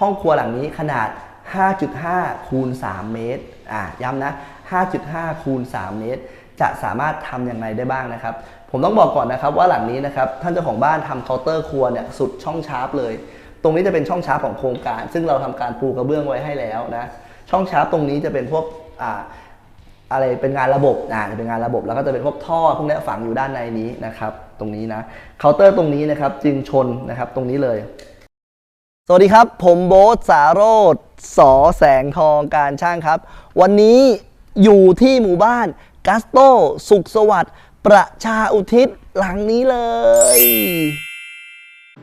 ห้องครัวหลังนี้ขนาด 5.5 คูณ 3 เมตร อ่าย้ำนะ 5.5 คูณ 3 เมตร จะสามารถทำอย่างไรได้บ้างนะครับ ผมต้องบอกก่อนนะครับว่าหลังนี้นะครับ ท่านเจ้าของบ้านทำเคาน์เตอร์ครัวเนี่ยสุดช่องชาร์ปเลย ตรงนี้จะเป็นช่องชาร์ปของโครงการ ซึ่งเราทำการปูกระเบื้องไว้ให้แล้วนะ ช่องชาร์ปตรงนี้จะเป็นพวก อ่า อะไร เป็นงานระบบ อ่า จะเป็นงานระบบ แล้วก็จะเป็นพวกท่อพวกนี้ฝังอยู่ด้านในนี้นะครับ ตรงนี้นะ เคาน์เตอร์ตรงนี้นะครับ จึงชนนะครับ ตรงนี้เลย สวัสดีครับ ผมโบ๊ทสาโรธสอแสงทองการช่างครับ วันนี้อยู่ที่หมู่บ้านกัสโตสุขสวัสดิ์ประชาอุทิศหลังนี้เลย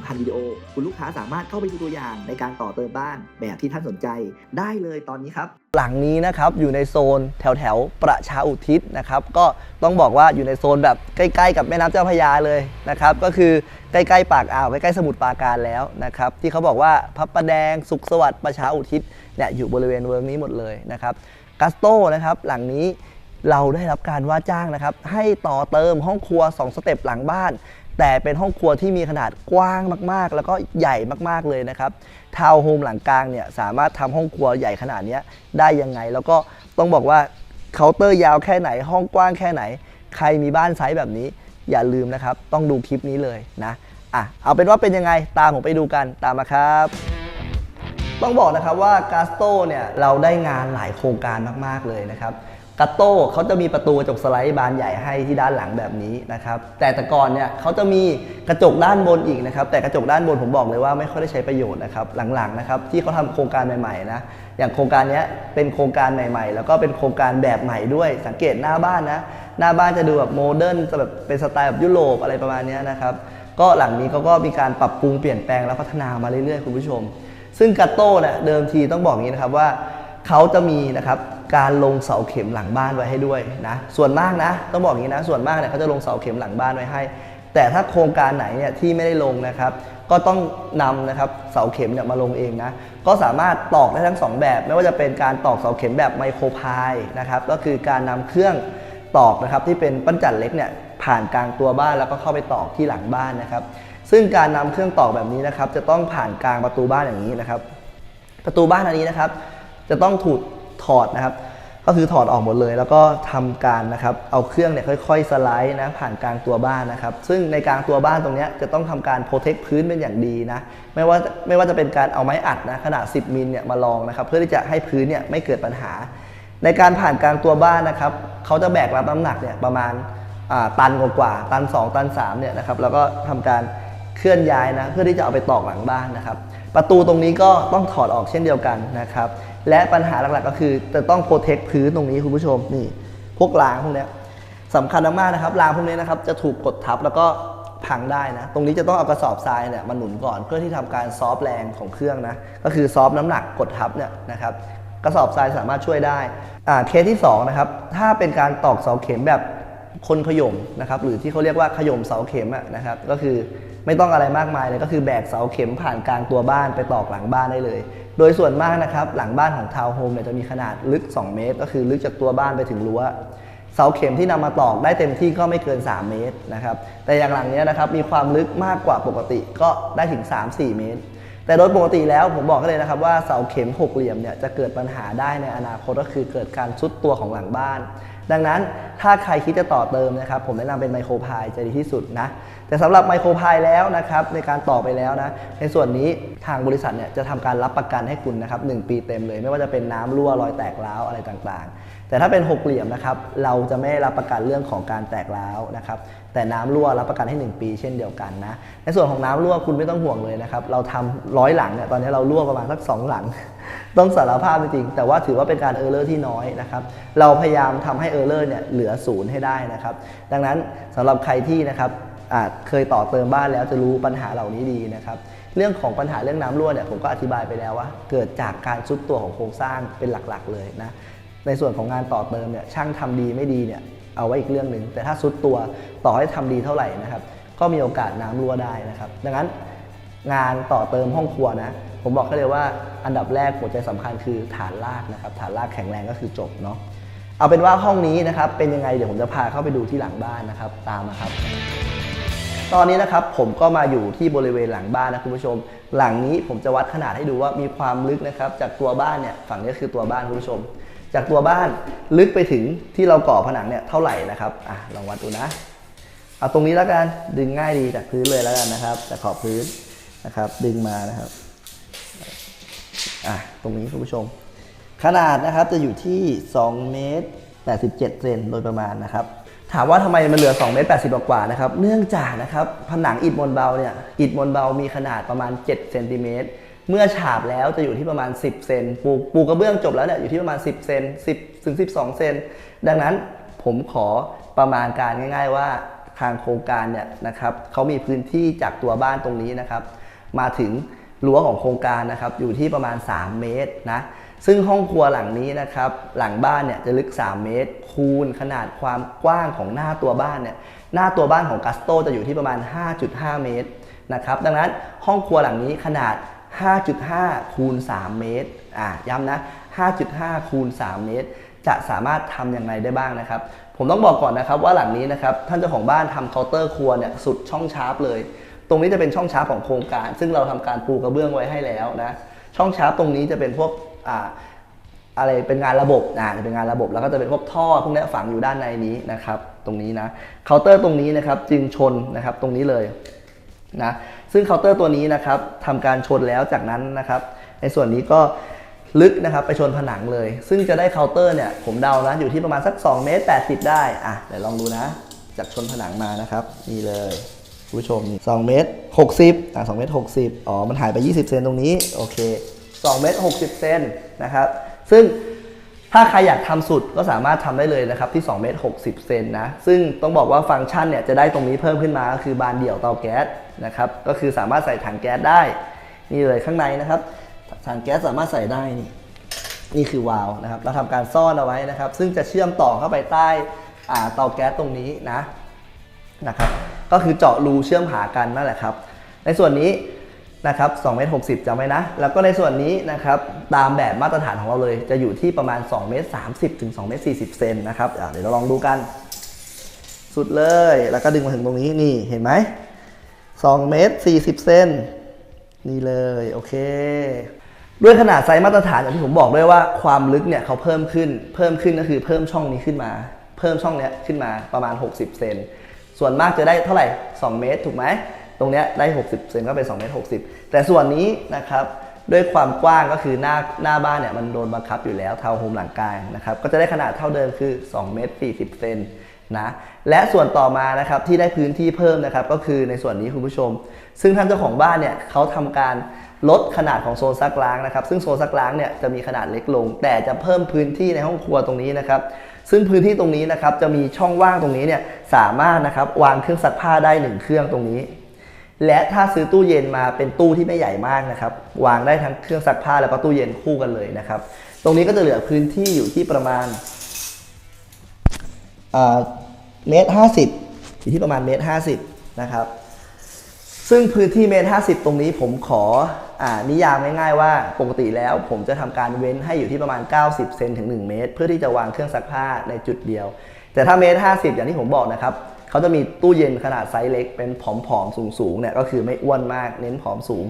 1,000 วิดีโอ คุณลูกค้าสามารถเข้าไปดูตัวอย่างในการต่อเติมบ้านแบบที่ท่านสนใจได้เลยตอนนี้ครับ หลังนี้นะครับอยู่ในโซนแถวแถวประชาอุทิศนะครับก็ต้องบอกว่าอยู่ในโซนแบบใกล้ๆ กับแม่น้ำเจ้าพระยาเลยนะครับก็คือใกล้ๆปากอ่าวใกล้ๆสมุทรปราการแล้วนะครับที่เขาบอกว่าพระประแดงสุขสวัสดิ์ประชาอุทิศเนี่ยอยู่บริเวณเวิร์กนี้หมดเลยนะครับกัสโตนะครับหลังนี้เราได้รับการว่าจ้างนะครับให้ต่อเติมห้องครัว 2 สเต็ปหลังบ้าน แต่เป็นห้องครัวที่มีขนาดกว้างมากๆ แล้วก็ใหญ่มากๆเลยนะครับทาวน์โฮมหลังกลางเนี่ยสามารถทำห้องครัวใหญ่ขนาดนี้ได้ยังไง แล้วก็ต้องบอกว่าเคาน์เตอร์ยาวแค่ไหน ห้องกว้างแค่ไหน ใครมีบ้านไซส์แบบนี้ อย่าลืมนะครับ ต้องดูคลิปนี้เลยนะอะเอาเป็นว่าเป็นยังไงตามผมไปดูกันตามมาครับต้องบอกนะครับว่ากาสโตเนี่ยเราได้งานหลายโครงการมาก ๆ เลยนะครับ กาโตเขาจะมีประตูกระจกสไลด์บานใหญ่ให้ที่ด้านหลังแบบนี้นะครับ แต่แต่ก่อนเนี่ยเขาจะมีกระจกด้านบนอีกนะครับ แต่กระจกด้านบนผมบอกเลยว่าไม่ค่อยได้ใช้ประโยชน์นะครับ หลังๆนะครับที่เขาทำโครงการใหม่ๆนะ อย่างโครงการนี้เป็นโครงการใหม่ ๆ แล้วก็เป็นโครงการแบบใหม่ด้วย สังเกตหน้าบ้านนะ หน้าบ้านจะดูแบบโมเดิร์นจะแบบเป็นสไตล์แบบยุโรปอะไรประมาณนี้นะครับ ก็หลังนี้เขาก็มีการปรับปรุงเปลี่ยนแปลงและพัฒนามาเรื่อยๆคุณผู้ชม ซึ่งกัตโต้เนี่ยเดิมทีต้องบอกอย่างนี้นะครับว่าเขาจะมีนะครับ การลงเสาเข็มหลังบ้านไว้ให้ด้วยนะส่วนมากนะต้องบอกอย่างนี้นะส่วนมากเนี่ยเขาจะลงเสาเข็มหลังบ้านไว้ให้ แต่ถ้าโครงการไหนเนี่ยที่ไม่ได้ลงนะครับก็ต้องนำนะครับเสาเข็มเนี่ยมาลงเองนะก็สามารถตอกได้ทั้งสองแบบ ไม่ว่าจะเป็นการตอกเสาเข็มแบบไมโครพายนะครับก็คือการนำเครื่องตอกนะครับที่เป็นปั้นจันเล็กเนี่ยผ่านกลางตัวบ้านแล้วก็เข้าไปตอกที่หลังบ้านนะครับ ซึ่งการนำเครื่องตอกแบบนี้นะครับจะต้องผ่านกลางประตูบ้านอย่างนี้นะครับ ประตูบ้านอันนี้นะครับ จะต้องถูก ถอดนะครับ ก็คือถอดออกหมดเลย แล้วก็ทำการนะครับ เอาเครื่องเนี่ยค่อยๆสไลด์นะผ่านกลางตัวบ้านนะครับ ซึ่งในกลางตัวบ้านตรงนี้จะต้องทำการโปรเทคพื้นเป็นอย่างดีนะ ไม่ว่าไม่ว่าจะเป็นการเอาไม้อัดนะขนาด 10มิลเนี่ยมาลองนะครับ เพื่อที่จะให้พื้นเนี่ยไม่เกิดปัญหา ในการผ่านกลางตัวบ้านนะครับเขาจะแบกรับน้ำหนักเนี่ยประมาณตันกว่าตัน 2 ตัน3เนี่ยนะครับแล้วก็ทำการเคลื่อนย้ายนะเพื่อที่จะเอาไปตอกหลังบ้านนะครับ ประตูตรงนี้ก็ต้องถอดออกเช่นเดียวกันนะครับ และปัญหาหลักๆก็คือจะต้องโปรเทคพื้นตรงนี้คุณผู้ชมนี่พวกรางพวกนี้สำคัญมากๆนะครับรางพวกนี้นะครับจะถูกกดทับแล้วก็พังได้นะ ตรงนี้จะต้องเอากระสอบทรายเนี่ยมาหนุนก่อนเพื่อที่ทำการซอฟแรงของเครื่องนะ ก็คือซอฟน้ำหนักกดทับเนี่ยนะครับ กระสอบทรายสามารถช่วยได้อ่าเคสที่สองนะครับ ถ้าเป็นการตอกเสาเข็มแบบ คนขยมนะครับหรือที่เขาเรียกว่าขยมเสาเข็มะนะครับก็คือไม่ต้องอะไรมากมายเลยก็คือแบกเสาเข็มผ่านกลางตัวบ้านไปตอกหลังบ้านได้เลย โดยส่วนมากนะครับหลังบ้านของทาวน์โฮมเนี่ยจะมีขนาดลึก 2 เมตร ก็คือลึกจากตัวบ้านไปถึงรั้วเสาเข็มที่นำมาตอกได้เต็มที่ก็ไม่เกิน 3 เมตรนะครับแต่อย่างหลังเนี้ยนะครับมีความลึกมากกว่าปกติก็ได้ถึง 3-4 เมตร แต่โดยปกติแล้วผมบอกกันเลยนะครับว่าเสาเข็มหกเหลี่ยมเนี่ยจะเกิดปัญหาได้ในอนาคตก็คือเกิดการซุดตัวของหลังบ้านดังนั้นถ้าใครคิดจะต่อเติมนะครับ ผมแนะนำเป็นไมโครพายจะดีที่สุดนะ แต่สำหรับไมโครพายแล้วนะครับ ในการต่อไปแล้วนะ ในส่วนนี้ทางบริษัทเนี่ยจะทำการรับประกันให้คุณนะครับหปีเต็มเลย ไม่ว่าจะเป็นน้ำรั่วรอยแตกร้าวอะไรต่างๆ แต่ถ้าเป็นหกเหลี่ยมนะครับเราจะไม่รับประกันเรื่องของการแตกร้าวนะครับแต่น้ำรั่วรับประกันให้ 1 ปีเช่นเดียวกันนะในส่วนของน้ำรั่วคุณไม่ต้องห่วงเลยนะครับเราทำร้อยหลังเนี่ยตอนนี้เรารั่วประมาณสักสองหลัง ต้องสารภาพจริง แต่ว่าถือว่าเป็นการเออร์เลอร์ที่น้อยนะครับเราพยายามทำให้เออร์เลอร์เนี่ยเหลือศูนย์ให้ได้นะครับดังนั้นสำหรับใครที่นะครับอาจเคยต่อเติมบ้านแล้วจะรู้ปัญหาเหล่านี้ดีนะครับเรื่องของปัญหาเรื่องน้ำรั่วเนี่ยผมก็อธิบายไปแล้วว่า เกิดจากการซุดตัวของโครงสร้างเป็นหลักๆเลยนะ ในส่วนของงานต่อเติมเนี่ยช่างทำดีไม่ดีเนี่ยเอาไว้อีกเรื่องหนึ่งแต่ถ้าซุดตัวต่อให้ทำดีเท่าไหร่นะครับ ก็มีโอกาสน้ำรั่วได้นะครับ ดังนั้นงานต่อเติมห้องครัวนะ ผมบอกให้เลยว่าอันดับแรกหัวใจสำคัญคือฐานรากนะครับ ฐานรากแข็งแรงก็คือจบเนาะเอาเป็นว่าห้องนี้นะครับเป็นยังไงเดี๋ยวผมจะพาเข้าไปดูที่หลังบ้านนะครับ ตามมาครับตอนนี้นะครับผมก็มาอยู่ที่บริเวณหลังบ้านนะคุณผู้ชม หลังนี้ผมจะวัดขนาดให้ดูว่ามีความลึกนะครับ จากตัวบ้านเนี่ยฝั่งนี้คือตัวบ้านคุณผู้ชม จากตัวบ้านลึกไปถึงที่เราก่อผนังเนี่ยเท่าไหร่นะครับอะลองวัดดูนะ เอาตรงนี้แล้วกันดึงง่ายดีจากพื้นเลยแล้วกันนะครับ จากขอบพื้นนะครับ ดึงมานะครับอะตรงนี้คุณผู้ชม ขนาดนะครับจะอยู่ที่2เมตร87เซนโดยประมาณนะครับถามว่าทำไมมันเหลือ2เมตร80กว่านะครับ เนื่องจากนะครับผนังอิฐมวลเบาเนี่ยอิฐมวลเบามีขนาดประมาณ7เซนติเมตร เมื่อฉาบแล้วจะอยู่ที่ประมาณ 10 เซนปูปูกระเบื้องจบแล้วเนี่ยอยู่ที่ประมาณ 10 เซน10ถึง12 เซนดังนั้นผมขอประมาณการง่าย ๆ ว่าทางโครงการเนี่ยนะครับเขามีพื้นที่จากตัวบ้านตรงนี้นะครับ มาถึงรั้วของโครงการนะครับอยู่ที่ประมาณ 3 เมตรนะซึ่งห้องครัวหลังนี้นะครับหลังบ้านเนี่ยจะลึก 3 เมตร คูณขนาดความกว้างของหน้าตัวบ้านเนี่ยหน้าตัวบ้านของกัสโตจะอยู่ที่ประมาณ 5.5 เมตรนะครับดังนั้นห้องครัวหลังนี้ขนาด 5.5 คูณ 3 เมตร อ่าย้ำนะ 5.5 คูณ 3 เมตร จะสามารถทำอย่างไรได้บ้างนะครับ ผมต้องบอกก่อนนะครับว่าหลังนี้นะครับ ท่านเจ้าของบ้านทำเคาน์เตอร์ครัวเนี่ยสุดช่องชาร์ปเลย ตรงนี้จะเป็นช่องชาร์ปของโครงการ ซึ่งเราทำการปูกระเบื้องไว้ให้แล้วนะ ช่องชาร์ปตรงนี้จะเป็นพวก อ่าอะไรเป็นงานระบบอ่าจะเป็นงานระบบแล้วก็จะเป็นพวกท่อพวกนี้ฝังอยู่ด้านในนี้นะครับ ตรงนี้นะเคาน์เตอร์ตรงนี้นะครับจึงชนนะครับตรงนี้เลยนะ ซึ่งเคาน์เตอร์ตัวนี้นะครับทำการชนแล้วจากนั้นนะครับในส่วนนี้ก็ลึกนะครับไปชนผนังเลย ซึ่งจะได้เคาน์เตอร์เนี่ยผมเดานะอยู่ที่ประมาณสัก2เมตร80 ได้อะเดี๋ยวลองดูนะจากชนผนังมานะครับนี่เลยผู้ชมนี่2เมตร60อะ2เมตร60อ๋อมันหายไป 20 เซนตรงนี้โอเค2เมตร60 เซนนะครับซึ่ง ถ้าใครอยากทำสุดก็สามารถทำได้เลยนะครับที่2เมตร60 เซนนะ ซึ่งต้องบอกว่าฟังก์ชันเนี่ยจะได้ตรงนี้เพิ่มขึ้นมาก็คือบานเดี่ยวเตาแก๊สนะครับ ก็คือสามารถใส่ถังแก๊สได้ นี่เลยข้างในนะครับถังแก๊สสามารถใส่ได้นี่นี่คือวาล์วนะครับ เราทำการซ่อนเอาไว้นะครับ ซึ่งจะเชื่อมต่อเข้าไปใต้อ่าเตาแก๊สตรงนี้นะนะครับ ก็คือเจาะรูเชื่อมหากันนั่นแหละครับ ในส่วนนี้ นะครับ2เมตร60จำไว้นะ แล้วก็ในส่วนนี้นะครับตามแบบมาตรฐานของเราเลย จะอยู่ที่ประมาณ2เมตร30ถึง2เมตร40เซนนะครับเดี๋ยวเราลองดูกัน สุดเลย แล้วก็ดึงมาถึงตรงนี้นี่เห็นไหม2เมตร40เซนนี่เลยโอเค ด้วยขนาดไซส์มาตรฐานอย่างที่ผมบอกด้วยว่าความลึกเนี่ยเขาเพิ่มขึ้น เพิ่มขึ้นก็คือเพิ่มช่องนี้ขึ้นมา เพิ่มช่องเนี้ยขึ้นมาประมาณ 60เซนส่วนมากจะได้เท่าไหร่ 2 เมตรถูกไหม ตรงเนี้ยได้ 60เซนก็เป็น2เมตร60 แต่ส่วนนี้นะครับด้วยความกว้างก็คือหน้าหน้าบ้านเนี่ยมันโดนบังคับอยู่แล้วเทาวน์โฮมหลังกางนะครับก็จะได้ขนาดเท่าเดิมคือ2เมตร40เซนนะและส่วนต่อมานะครับที่ได้พื้นที่เพิ่มนะครับก็คือในส่วนนี้คุณผู้ชม ซึ่งท่านเจ้าของบ้านเนี่ยเขาทำการลดขนาดของโซนซักล้างนะครับ ซึ่งโซนซักล้างเนี่ยจะมีขนาดเล็กลง แต่จะเพิ่มพื้นที่ในห้องครัวตรงนี้นะครับ ซึ่งพื้นที่ตรงนี้นะครับจะมีช่องว่างตรงนี้เนี่ยสามารถนะครับวางเครื่องซักผ้าได้หนึ่งเครื่องตรงนี้ และถ้าซื้อตู้เย็นมาเป็นตู้ที่ไม่ใหญ่มากนะครับ วางได้ทั้งเครื่องซักผ้าแล้วก็ตู้เย็นคู่กันเลยนะครับ ตรงนี้ก็จะเหลือพื้นที่อยู่ที่ประมาณเมตรห้าสิบอยู่ที่ประมาณเมตรห้าสิบนะครับ ซึ่งพื้นที่เมตรห้าสิบตรงนี้ผมขออ่านิยามง่ายๆว่าปกติแล้วผมจะทำการเว้นให้อยู่ที่ประมาณ 90 เซนถึง 1 เมตร เพื่อที่จะวางเครื่องซักผ้าในจุดเดียว แต่ถ้าเมตรห้าสิบอย่างที่ผมบอกนะครับ เขาจะมีตู้เย็นขนาดไซส์เล็ก เป็นผอมๆสูงๆเนี่ยก็คือไม่อ้วนมากเน้นผอมสูง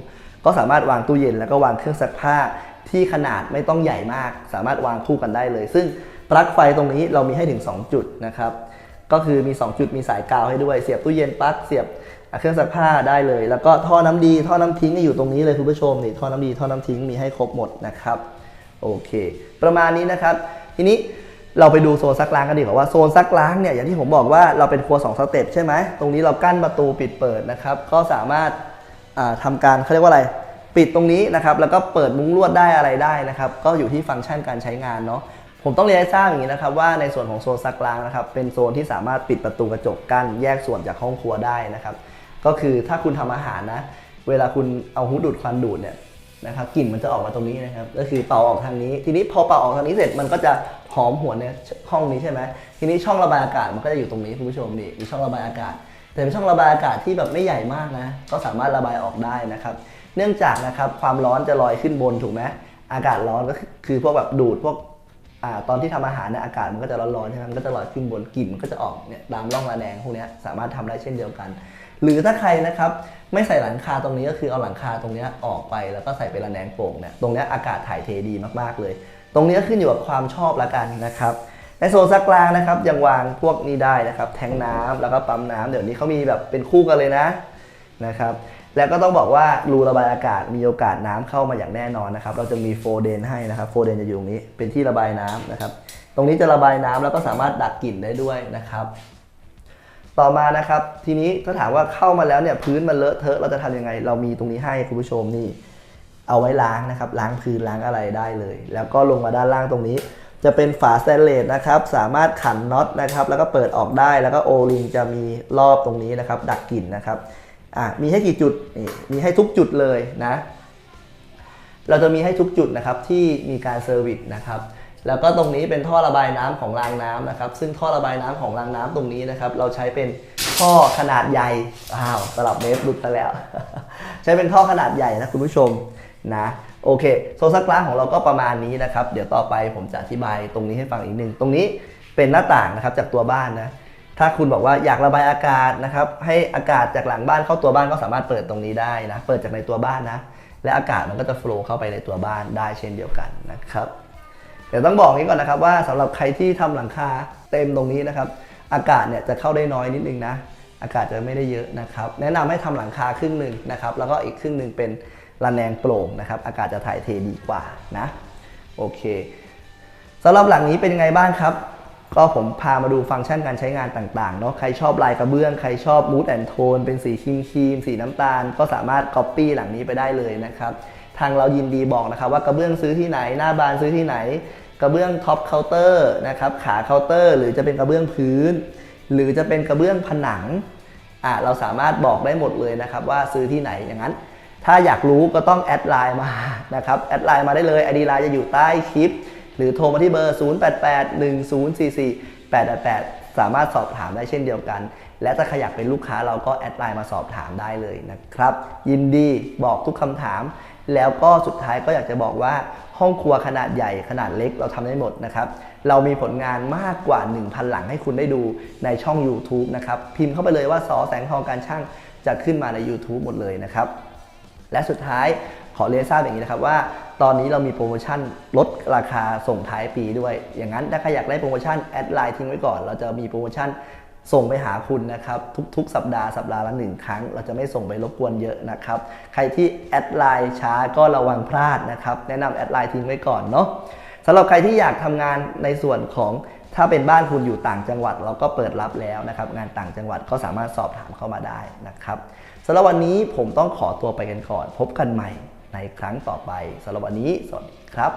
ก็สามารถวางตู้เย็นแล้วก็วางเครื่องซักผ้าที่ขนาดไม่ต้องใหญ่มาก สามารถวางคู่กันได้เลย ซึ่งปลั๊กไฟตรงนี้เรามีให้ถึง 2 จุดนะครับก็คือมี 2 จุดมีสายกาวให้ด้วยเสียบตู้เย็นปลั๊กเสียบเครื่องซักผ้าได้เลย แล้วก็ท่อน้ำดีท่อน้ำทิ้งอยู่ตรงนี้เลยคุณผู้ชมนี่ท่อน้ำดีท่อน้ำทิ้งมีให้ครบหมดนะครับโอเค ประมาณนี้นะครับ ทีนี้ เราไปดูโซนซักล้างกันดีกว่าว่าโซนซักล้างเนี่ยอย่างที่ผมบอกว่าเราเป็นครัว2สเต็ปใช่ไหมตรงนี้เรากั้นประตูปิดเปิดนะครับ ก็สามารถทำาการเขาเรียกว่าอะไร ปิดตรงนี้นะครับ แล้วก็เปิดมุ้งลวดได้อะไรได้นะครับ ก็อยู่ที่ฟังก์ชันการใช้งานเนาะผมต้องเรียนให้ทราบอย่างนี้นะครับว่าในส่วนของโซนซักล้างนะครับ เป็นโซนที่สามารถปิดประตูกระจกกั้นแยกส่วนจากห้องครัวได้นะครับ ก็คือถ้าคุณทำอาหารนะ เวลาคุณเอาฮูดดูดควันดูดเนี่ย นะครับกลิ่นมันจะออกมาตรงนี้นะครับก็คือเป่าออกทางนี้ ทีนี้พอเป่าออกทางนี้เสร็จมันก็จะหอมหวนในห้องนี้ใช่ไหมทีนี้ช่องระบายอากาศมันก็จะอยู่ตรงนี้คุณผู้ชมนี่มีช่องระบายอากาศ แต่เป็นช่องระบายอากาศที่แบบไม่ใหญ่มากนะ ก็สามารถระบายออกได้นะครับ เนื่องจากนะครับความร้อนจะลอยขึ้นบนถูกไหมอากาศร้อนก็คือพวกแบบดูดพวก ตอนที่ทำอาหารเนี่ยอากาศมันก็จะร้อนๆใช่ไหมมันก็จะลอยขึ้นบนกลิ่นมันก็จะออกเนี่ยตามร่องระแนงพวกนี้สามารถทำได้เช่นเดียวกัน หรือถ้าใครนะครับไม่ใส่หลังคาตรงนี้ก็คือเอาหลังคาตรงนี้ออกไปแล้วก็ใส่เป็นระแนงโป่งเนี่ยตรงนี้อากาศถ่ายเทดีมากๆเลย ตรงนี้ขึ้นอยู่กับความชอบละกันนะครับในโซนซักกลางนะครับยังวางพวกนี้ได้นะครับ แทงน้ำแล้วก็ปั๊มน้ำเดี๋ยวนี้เขามีแบบเป็นคู่กันเลยนะนะครับ แล้วก็ต้องบอกว่ารูระบายอากาศมีโอกาสน้ำเข้ามาอย่างแน่นอนนะครับ เราจะมีโฟเดนให้นะครับโฟเดนจะอยู่ตรงนี้เป็นที่ระบายน้ำนะครับ ตรงนี้จะระบายน้ำแล้วก็สามารถดักกลิ่นได้ด้วยนะครับ ต่อมานะครับทีนี้ถ้าถามว่าเข้ามาแล้วเนี่ยพื้นมันเลอะเทอะเราจะทำยังไง เรามีตรงนี้ให้คุณผู้ชมนี่ เอาไว้ล้างนะครับ ล้างพื้นล้างอะไรได้เลย แล้วก็ลงมาด้านล่างตรงนี้ จะเป็นฝาสแตนเลสนะครับสามารถขันน็อตนะครับ แล้วก็เปิดออกได้แล้วก็โอลิงจะมีรอบตรงนี้นะครับ ดักกลิ่นนะครับ อะมีให้กี่จุดนี่มีให้ทุกจุดเลยนะ เราจะมีให้ทุกจุดนะครับที่มีการเซอร์วิสนะครับแล้วก็ตรงนี้เป็นท่อระบายน้ำของรางน้ำนะครับ ซึ่งท่อระบายน้ำของรางน้ำตรงนี้นะครับ เราใช้เป็นท่อขนาดใหญ่อ้าวตลับเมตรหลุดไปแล้ว ใช้เป็นท่อขนาดใหญ่นะคุณผู้ชมนะโอเคโซซักล้างของเราก็ประมาณนี้นะครับ เดี๋ยวต่อไปผมจะอธิบายตรงนี้ให้ฟังอีกหนึ่งตรงนี้เป็นหน้าต่างนะครับจากตัวบ้านนะ ถ้าคุณบอกว่าอยากระบายอากาศนะครับ ให้อากาศจากหลังบ้านเข้าตัวบ้านก็สามารถเปิดตรงนี้ได้นะ เปิดจากในตัวบ้านนะ และอากาศมันก็จะโฟลว์เข้าไปในตัวบ้านได้เช่นเดียวกันนะครับ เดี๋ยวต้องบอกนี้ก่อนนะครับว่าสำหรับใครที่ทำหลังคาเต็มตรงนี้นะครับ อากาศเนี่ยจะเข้าได้น้อยนิดนึงนะ อากาศจะไม่ได้เยอะนะครับ แนะนำให้ทำหลังคาครึ่งหนึ่งนะครับ แล้วก็อีกครึ่งหนึ่งเป็นระแนงโปร่งนะครับ อากาศจะถ่ายเทดีกว่านะ โอเคสำหรับหลังนี้เป็นยังไงบ้างครับ ก็ผมพามาดูฟังก์ชันการใช้งานต่างๆเนาะใครชอบลายกระเบื้อง ใครชอบมูดแอนโทนเป็นสีครีมครีมสีน้ำตาล ก็สามารถ Copy หลังนี้ไปได้เลยนะครับทางเรายินดีบอกนะครับว่ากระเบื้องซื้อที่ไหนหน้าบานซื้อที่ไหน กระเบื้องท็อปเคาน์เตอร์นะครับขาเคาน์เตอร์ หรือจะเป็นกระเบื้องพื้น หรือจะเป็นกระเบื้องผนังอะเราสามารถบอกได้หมดเลยนะครับว่าซื้อที่ไหนอย่างนั้น ถ้าอยากรู้ก็ต้องแอดไลน์มานะครับแอดไลน์มาได้เลยไอดีไลน์จะอยู่ใต้คลิป หรือโทรมาที่เบอร์ 0881044888 สามารถสอบถามได้เช่นเดียวกัน และถ้าใครอยากเป็นลูกค้าเราก็แอดไลน์มาสอบถามได้เลยนะครับ ยินดีบอกทุกคำถาม แล้วก็สุดท้ายก็อยากจะบอกว่าห้องครัวขนาดใหญ่ขนาดเล็กเราทำได้หมดนะครับ เรามีผลงานมากกว่า 1,000 หลังให้คุณได้ดูในช่อง YouTube นะครับ พิมพ์เข้าไปเลยว่าสอแสงทองการช่างจะขึ้นมาใน YouTube หมดเลยนะครับ และสุดท้ายขอเรียนทราบอย่างนี้นะครับว่า ตอนนี้เรามีโปรโมชั่นลดราคาส่งท้ายปีด้วย อย่างนั้นถ้าใครอยากได้โปรโมชั่นแอดไลน์ทิ้งไว้ก่อน เราจะมีโปรโมชั่นส่งไปหาคุณนะครับทุกๆ สัปดาห์สัปดาห์ละหนึ่งครั้ง เราจะไม่ส่งไปรบกวนเยอะนะครับ ใครที่แอดไลน์ช้าก็ระวังพลาดนะครับ แนะนำแอดไลน์ทิ้งไว้ก่อนเนาะสำหรับใครที่อยากทำงานในส่วนของถ้าเป็นบ้านคุณอยู่ต่างจังหวัด เราก็เปิดรับแล้วนะครับ งานต่างจังหวัดก็สามารถสอบถามเข้ามาได้นะครับสำหรับวันนี้ผมต้องขอตัวไปกันก่อน พบกันใหม่ ในครั้งต่อไปสำหรับวันนี้ สวัสดีครับ